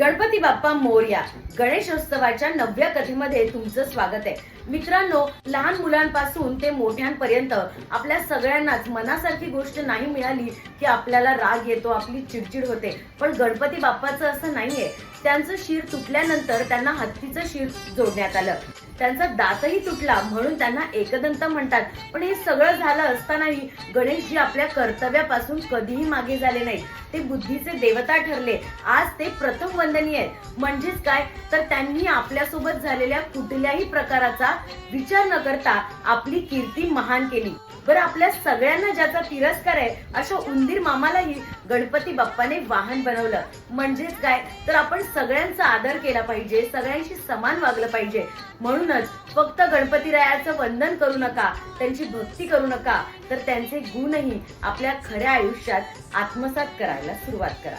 गणपती बाप्पा मोर्या. गणेशोत्सवाच्या नवव्या कथेमध्ये तुमचं स्वागत आहे. मित्रांनो लहान मुलांपासून ते मोठ्यांपर्यंत आपल्या सगळ्यांनाच मनासारखी गोष्ट नाही मिळाली की आपल्याला राग येतो आपली चिडचिड होते. पण गणपती बाप्पाचं असं नाहीये. त्यांचं शिर तुटल्यानंतर त्यांना हत्तीचं शिर जोडण्यात आलं. त्यांचा दातही तुटला म्हणून त्यांना एकदंत म्हणतात. पण हे सगळं झालं असतानाही गणेशजी आपल्या कर्तव्यापासून कधीही मागे झाले नाही ते बुद्धीचे देवता ठरले. आज ते प्रथम वंदनीय आहेत. म्हणजेच काय? तर त्यांनी आपल्यासोबत झालेल्या कुठल्याही प्रकाराचा विचार न करता आपली कीर्ती महान केली. बरं आपल्या सगळ्यांना ज्याचा तिरस्कार आहे अशा उंदीर मामालाही गणपती बाप्पाने वाहन बनवलं. म्हणजेच काय? तर आपण सगळ्यांचा आदर केला पाहिजे सगळ्यांशी समान वागलं पाहिजे. म्हणूनच फक्त गणपतीरायाचं वंदन करू नका त्यांची भक्ती करू नका तर त्यांचे गुणही आपल्या खऱ्या आयुष्यात आत्मसात करायला सुरुवात करा.